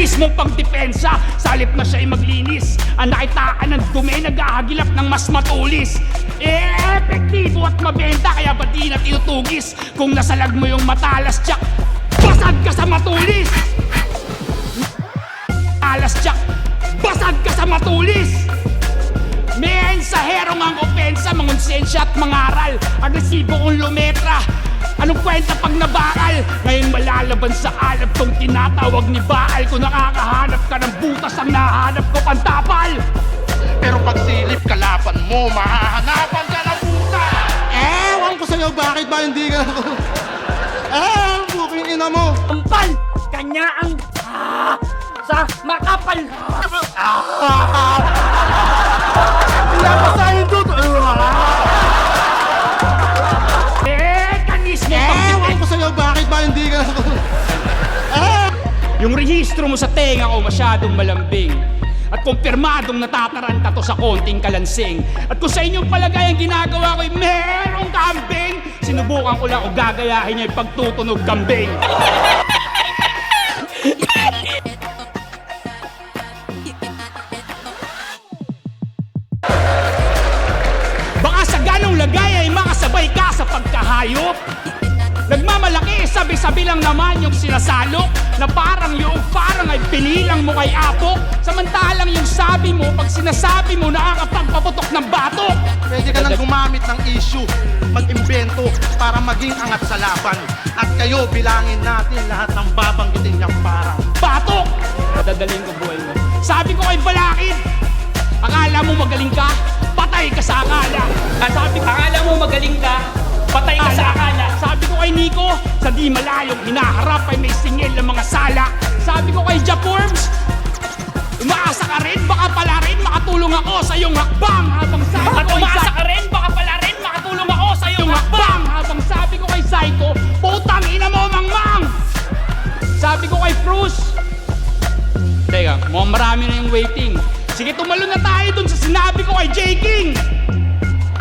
mismong pagdepensa. Salip na siya'y maglinis. Ang nakitaan ng dumi Naghahagilap ng mas matulis. Eh, epektibo at mabenta Kaya ba di na tinutugis? Kung nasalag mo yung matalas tsak Basag ka sa matulis. Alas tsak Basag ka sa matulis. Mensaherong ang opensa, mangonsensya at mangaral Agresibo kong lumetra Anong kwenta pag nabakal? Ngayon malalaban sa alab tong tinatawag ni Baal Kung nakakahanap ka ng butas ang nahanap ko pantapal Pero pag silip kalaban mo, mahahanapan ka ng puta! Ewan ko sa'yo, bakit ba hindi ka... Eh, buking ina mo! Ampal! Kanya ang ah, sa makapal Pinapasahin rehistro mo sa tenga ko masyadong malambing at kumpirmadong natataranta to sa konting kalansing. At kung sa inyong palagay ang ginagawa ko'y merong kambing, sinubukan ko lang o gagayahin niya yung pagtutunog kambing. Baka sa ganong lagay ay makasabay ka sa pagkahayop. Nagmamalaki, sabi-sabi lang naman yung sinasalok Na parang yung parang ay pinilang mo kay Apo Samantalang yung sabi mo, pag sinasabi mo nakakapagpaputok ng batok Pwede ka nang gumamit ng issue, mag-imbento para maging angat sa laban. At kayo, bilangin natin lahat ng babanggitin niyang parang. Batok! Madadaling ko buhay mo Sabi ko kay Balakid Akala mo magaling ka? Patay ka sa akala At sabi, akala mo magaling ka? Patay ka sa akala Sabi ko kay Nico Sa di malayong hinaharap ay may singil ng mga sala Sabi ko kay Japorms Umaasa ka rin, baka pala rin makatulong ako sa iyong hakbang habang sabi ko kay Umaasa ka rin, baka pala rin makatulong ako sa iyong hakbang habang sabi ko kay Saiko, putang ina mo mangmang! Sabi ko kay Bruce, Teka, mukhang marami na yung waiting. Sige, tumalo na tayo dun sa sinabi ko kay J. King.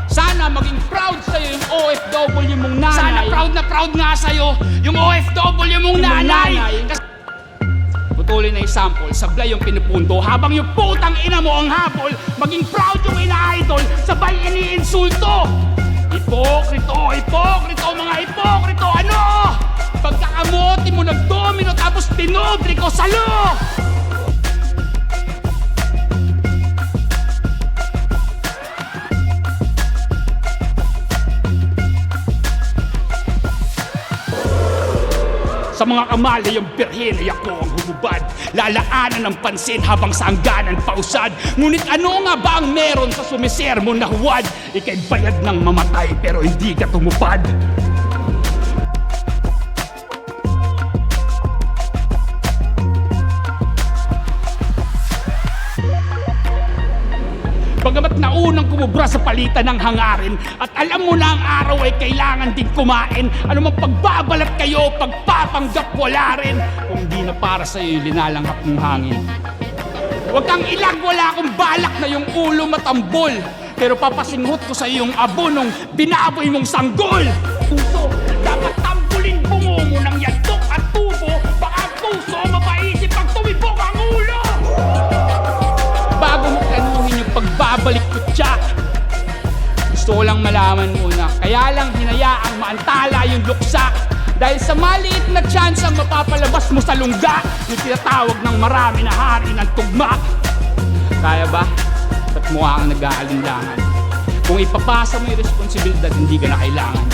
Sana maging proud sa'yo mong nanay. Sana proud na proud nga sa'yo yung OFW mong nanay. Kasi Putulin na yung sample, sablay yung pinupunto Habang yung putang ina mo ang habol Maging proud yung ina-idol Sabay iniinsulto Hipokrito, hipokrito, mga hipokrito Ano? Pagkakamote mo nagdomino Tapos tinobri ko salo Sa mga kamali yung birhen ay ako ang humubad Lalaanan ng pansin habang sa hangganan pausad Ngunit ano nga ba ang meron sa sumisermo na huwad? Ika'y bayad ng mamatay pero hindi ka tumupad Bagamat naunang kumubra sa palitan ng hangarin At alam mo na ang araw ay kailangan din kumain Ano mang pagbabalat kayo, pagpapanggap wala rin. Kung di na para sa iyo linalanghap ng hangin. Huwag kang ilag, wala akong balak na yung ulo matambol. Pero papasinghot ko sa iyong abo nung binaboy mong sanggol. Puso, Gusto ko lang malaman muna, kaya lang hinayaang maantala yung luksa. Dahil sa maliit na chance ang mapapalabas mo sa lungga, yung tinatawag ng marami na hari ng tugma. Kaya ba? Ba't mukha kang nag-aalinlangan? Kung ipapasa mo yung responsibilidad, hindi ka na kailangan.